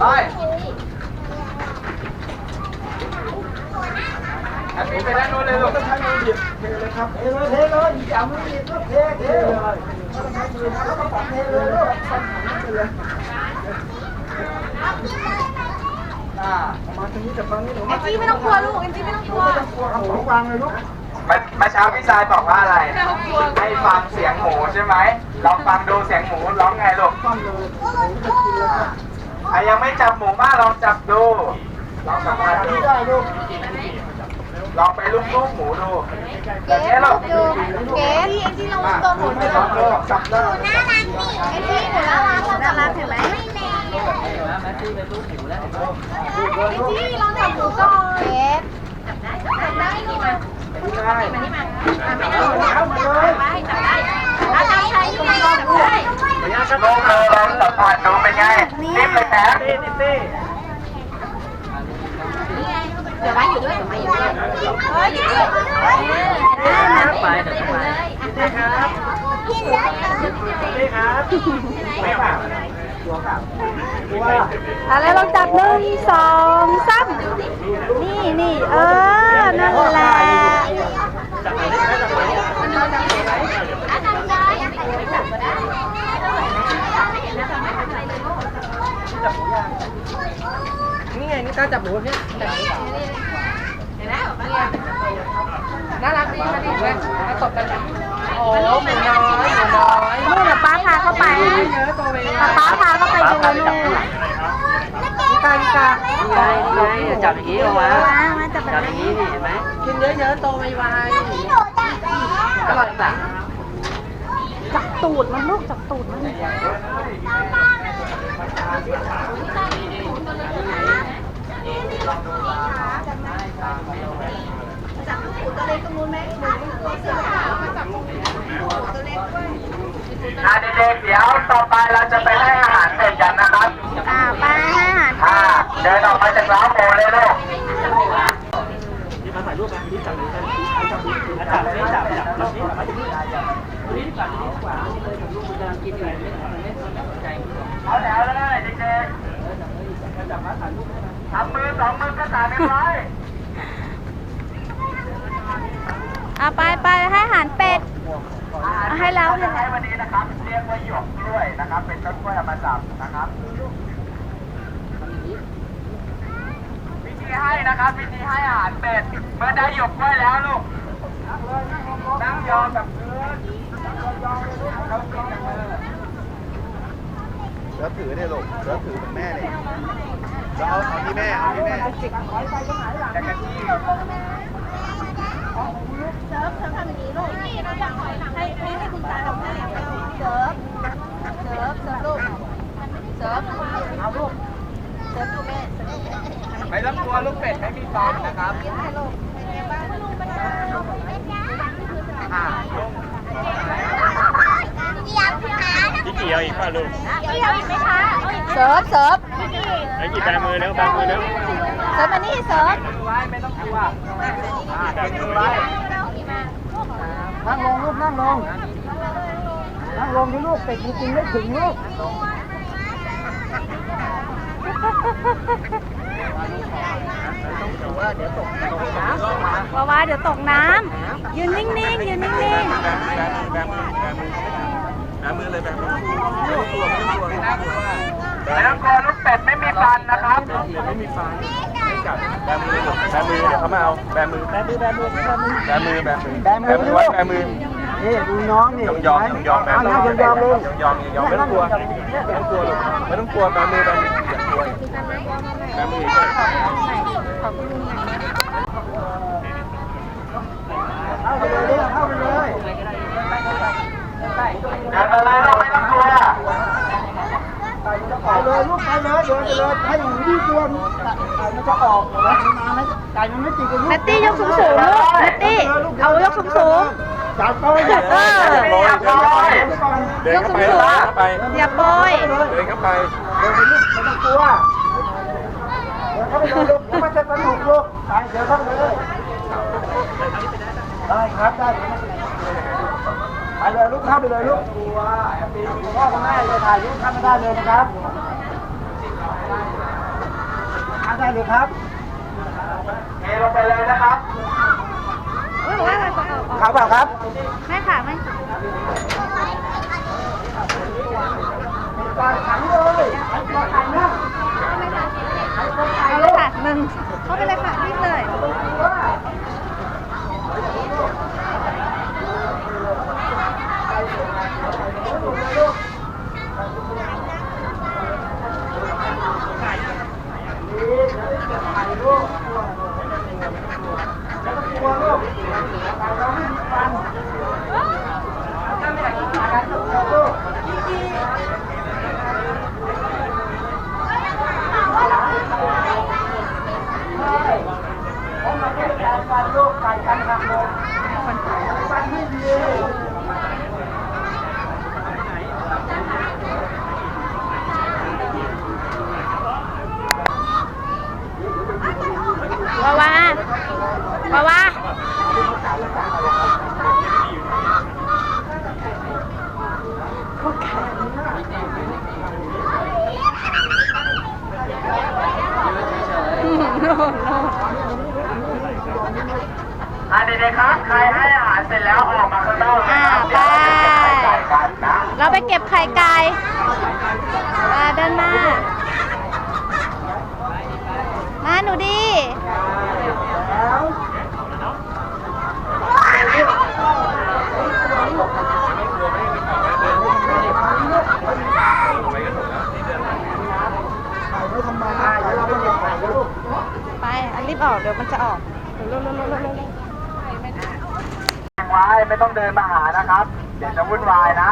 ไปอันนี้ไปด้านโน้นเลยลูกต้องใช้มือหยิบเทเลยครับเทเลยเทเลยอย่ามือหยิบลูกเทเทเลยต้องใช้มือแล้วก็ปัดเทเลยลูกปัดเทเลยอ่ามาทางนี้จับฟังนี่หนูแอนจี้ไม่ต้องกลัวลูกแอนจี้ไม่ต้องกลัวไม่ต้องกลัวเอาของวางเลยลูก เมื่อเช้าพี่ชายบอกว่าอะไร ให้ฟังเสียงหมูใช่ไหมลองฟังดูเสียงหมูร้องไงลูกปั้มเลยหมูจะกินเลยครับใครยังไม่จับหมูบ้างลองจับดู ลองสัมผัสดูได้ลูกลองไปลูบลูบหมูดูเกสดูเกสแอนจี้ลองตัวหมุนไปจัลูบกเลยจับด้น่ารักนี่แอนจี้หนูน่ารักน่ารักเห็นไหมไม่แรงแอนจี้ลองจับหนูก่อนเกสจับได้จับได้ลูกได้มานี่มา ไม่เอาจับได้จับได้อาจารย์ใช้ยังไงจับได้ลูกเลยลองสัมผัสดูเป็นไงนิ่มเลยนี่ไงเดี๋ยวไว้อยู่ด้วยเดี๋ยวไว้อยู่ด้วยเฮ้ยอยู่ด้วยน่ารักไปเดี๋ยวไปนี่ครับนี่ครับไม่ผ่านอะไรลองจับหนึ่งสองสามนี่นี่เออนั่นแหละ มันนอนจับไหนอาจารย์ได้ไม่จับก็ได้ไม่เห็นนะทำไมทำอะไรเลยลูกนี่ไงนี่ตาจับหมูเนี่ยเห็นแล้วน่ารักดีมาดิเลยมาตบกันโอ้หมูน้อยหมูน้อยนู่นป้าพาเข้าไปเยอะตัวเองป้าป้าพาเข้าไปดูนู่น ตานี่ตานี่ไงไงจับอย่างนี้ออกมามามาจับแบบนี้เห็นไหมกินเยอะๆโตไวๆอร่อยปะจับตูดมันลูกจับตูดมันจับหมูตัวเล็กตรงนู้นไหมตัวเสือขาวมาจับหมูตัวเล็กด้วยเด็กๆเดี๋ยวต่อไปเราจะไปให้ ร้านหมูเลยลูกเอาแถวเลยเด็กๆทำมือสองมือกระสานกันไว้อ่าไปไปให้อาหารเป็ดให้เราที่ใช้วันนี้นะครับเรียกว่าหยกกล้วยนะครับ เป็นต้นกล้วยมาสับนะครับ วิธีให้นะครับวิธีให้อาหารเป็ดเมื่อได้หยวกกล้วยแล้วลูกนั่งยองกับพื้นนั่งยองๆเลยลูกเขากินกับมือแล้วถือเนี่ยลูกแล้วถือเหมือนแม่เนี่ยแล้วเอาเอาที่แม่เอาที่แม่แต่กะทิเซิร์ฟเซิร์ฟทำอย่างนี้ลูกนี่เราอยากถอยหลังให้ให้ให้คุณตาทำให้เซิร์ฟเซิร์ฟเซิร์ฟลูกเซิร์ฟเอาลูกเซิร์ฟดูแม่เซิร์ฟดูแม่ ไม่ต้องกลัวลูกเป็ดไม่มีฟันนะครับให้ลูกเป็นไงบ้างลูกเป็นไงบ้างลูกเป็นไงบ้างอ่าลูกเยี่ยมค่ะพี่กี่เอาอีกป่ะลูกเยี่ยมไหมคะเซิร์ฟเซิร์ฟไอ้กี่แบมือแล้วแบมือแล้วเซิร์ฟมานี่เซิร์ฟมือไว้ไม่ต้องกลัวอ่าแบมือไว้นั่งลงลูกนั่งลงนั่งลงที่ลูกเป็ดจริงๆไม่ถึงลูก วาวาเดี๋ยวตกน้ำยืนนิ่งๆยืนนิ่งแบมือแบมือแบมือแบมือเลยแบมือไม่ต้วไม่ต้องกลัวลูกเป็ดไม่มีฟันนะครับไม่มีฟันไม่กัดแบมือแบมือเดี๋ยวเขามาเอาแบมือแบมือแบมือแบมือแบมือแบมือแบมือวัดแบมือนี่ดูน้องนี่ยองยองยองแบมืนั่งยองๆเลยยองยองไม่ต้องกลัวไม่ต้องกลัวไม่ต้องกลัวแบมือแบมือ อย่ากลัวแบมือเข้าไปเลยลูกเข้าไปเลยเดินมาเลยลูกไม่ต้องกลัวไปเลยลูกไปเลยเดินไปเลยให้หนูที่กลัวไก่มันจะออกนะมันมาไหมไก่มันไม่ติดกับลูๆกนัตตี้ยกสูงสูงๆลูกนัตตี้เอายกสูงสูงจับไปเลยเออโรยเดินเข้าไปเดินเข้าไปเดินเข้าไปๆอย่าโปรยเดินเข้าไปเดินไป ลัวเดินเขาไปเลยลูกมันจะสนุกลูกไปเดินเข้าไปเลยได้ครับได้ไปเลยลูกเข้าไปเลยลูกตัวพ่อกับแม่จะถ่ายรูปเข้ามาได้เลยนะครับเข้าได้เลยครับเทลงไปเลยนะครับเอ้ยว่าอะไรบอกออกเขาเปล่าครับ ไม่ค่ะไม่ค่ะกา เอาเลยค่ะหนึ่งเข้าไปเลยค่ะรีบเลย ตัวลูกเราไม่มีฟันผมมาแค่การฟันลูกการกันหักลงฟันไม่ดี วาวาวาวาโน่นโน่น อ่าเด็กๆครับ ใครให้อาหารเสร็จแล้วออกมาข้างนอกนะ อ่า ครับ ไป เดี๋ยวเราจะไปจ่ายกันนะ เราไปเก็บไข่ไก่มาเดินมา มาหนูดีถ่ายไว้ทำไมายแล้วเราไม่ได้ถ่ายลูกไปอันรีบออกเดี๋ยวมันจะออกเร็วๆๆๆๆไว้ไม่ต้องเดินมาหานะครับ เดี๋ยวจะวุ่นวายนะ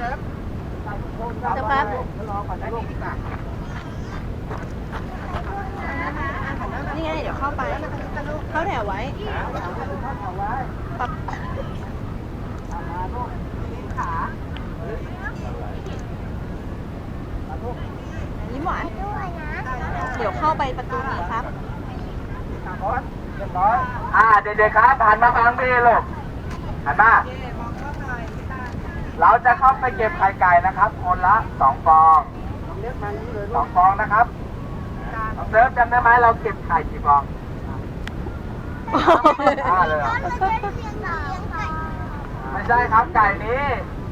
เดี๋ยวครับนี่ไงเดี๋ยวเข้าไป เข้าแถวไว้ปักยิ้มหวานเดี๋ยวเข้าไปประตูนี้ครับเรียบร้อยอ่าเด็กๆครับหันมาฟังพี่ลูกหันมา เราจะเข้าไปเก็บไข่ไก่นะครับ คนละสองฟองสองฟองนะครับน้องเซิร์ฟจำได้ไหมเราเก็บไข่กี่ฟองห้าเลยเหรอไม่ใช่ครับไก่นี้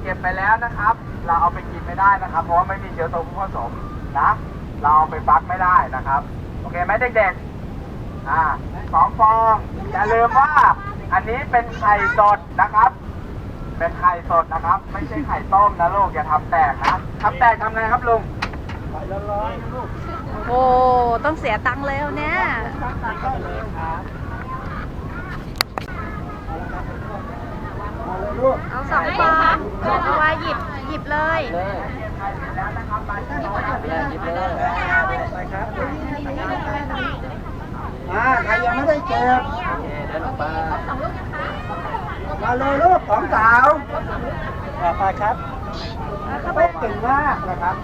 เก็บไปแล้วนะครับ เราเอาไปกินไม่ได้นะครับ เพราะว่าไม่มีเชื้อตัวผู้ผสมนะ เราเอาไปฟักไม่ได้นะครับ โอเคไหมเด็กๆอ่าสองฟองอย่าลืมว่าอันนี้เป็นไข่สดนะครับ เป็นไข่สดนะครับ ไม่ใช่ไข่ต้มนะลูกอย่าทำแตกนะทำแตกทำไงครับลุงไปร้อยๆลูกโอ้ต้องเสียตังค์แล้วเนี่ยมาเลยลูกเอาสองฟองเอาไว้หยิบหยิบเลยอ่าใครยังไม่ได้เก็บ มาเลยลูกของสาวไปครับเข้าไปเก่งมากนะครับ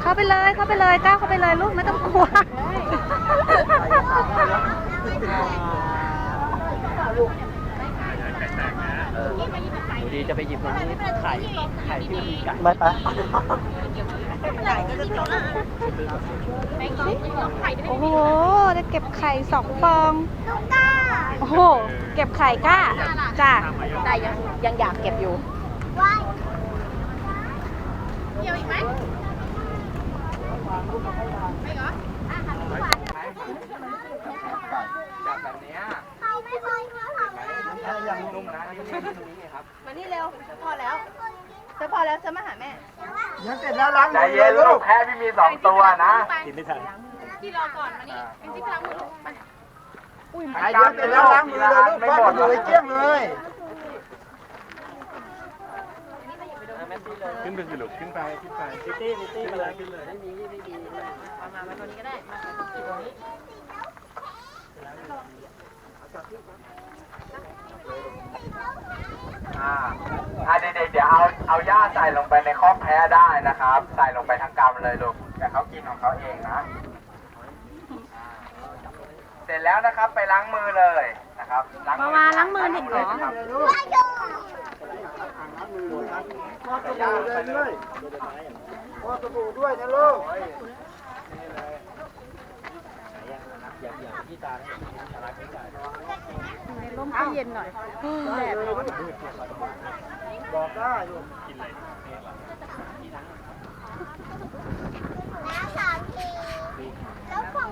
เข้าไปเลยเข้าไปเลยก้าวเข้าไปเลยลูกไม่ต้องกลัวดีจะไปหยิบตรงนี้ไข่ไข่ที่มันมีไก่ไปไปโอ้โห ได้เก็บไข่สองฟอง โอ้โห เก็บไข่ก้าจ้าแต่ยังยังอยากเก็บอยู่จับแบบเนี้ยยังนุ่มนะนี่ตรงนี้ไงครับ มานี่เร็วพอแล้วจะพอแล้วจะมาหาแม่ยังเสร็จแล้วล้างใจมือเลเย็นยลูลูกกแพ้พี่มีสองตัวนะ กินไม่ทันใครยัง เสร็จแล้วล้างมือเลยลูกไม่ป้าหมดอยู่ไอ้เจี้ยงเลยขึ้นไปสิลูกขึ้นไปขึ้นไปซิตี้ซิตี้มาเลยขึ้นเลยอ่าอ่าเด็กๆเดี๋ยวเอาเอาหญ้าใส่ลงไปในคอกแพ้ได้นะครับ ใส่ลงไปทั้งกำเลยลูกแต่เขากินของเขาเองนะ เสร็จแล้วนะครับไปล้างมือเลยนะครับล้างมือมาล้างมือเห็นเหรอครับพอสบู่ด้วยพอดูด้วยนะลูกอย่อย่าที่ตนะไรไม่ร่มเย็นหน่อยแดดบอกได้ยู่ล้ำสามทีแล้วของ